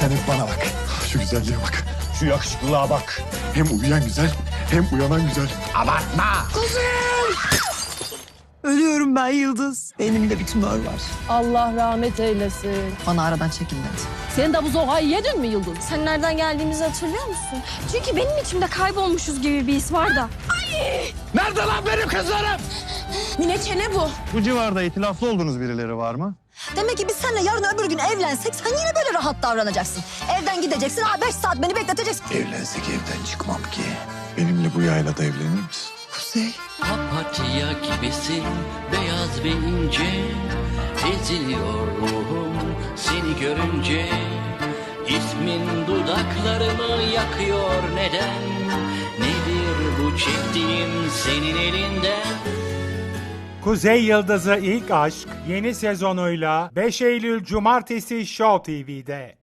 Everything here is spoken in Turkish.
Sen hep bana bak. Şu güzelliğe bak. Şu yakışıklılığa bak. Hem uyuyan güzel hem uyanan güzel. Abartma. Ölüyorum ben Yıldız. Beynimde bir tümör var. Allah rahmet eylesin. Bana aradan çekil dedi. Sen de bu zokayı yedin mi Yıldız? Sen nereden geldiğimizi hatırlıyor musun? Çünkü benim içimde kaybolmuşuz gibi bir his var da. Nerede lan benim kızlarım? Mine Çene bu. Bu civarda itilaflı olduğunuz birileri var mı? Demek ki biz seninle yarın öbür gün evlensek sen yine böyle rahat davranacaksın. Evden gideceksin, ha beş saat beni bekleteceksin. Evlensek evden çıkmam ki. Benimle bu yaylada evlenir misin? Kuzey. Papatya gibisin beyaz ve ince Eziliyor ruhum seni görünce İsmin dudaklarımı yakıyor neden Nedir bu çektiğim senin elinden Kuzey Yıldızı İlk Aşk yeni sezonuyla 5 Eylül Cumartesi Show TV'de.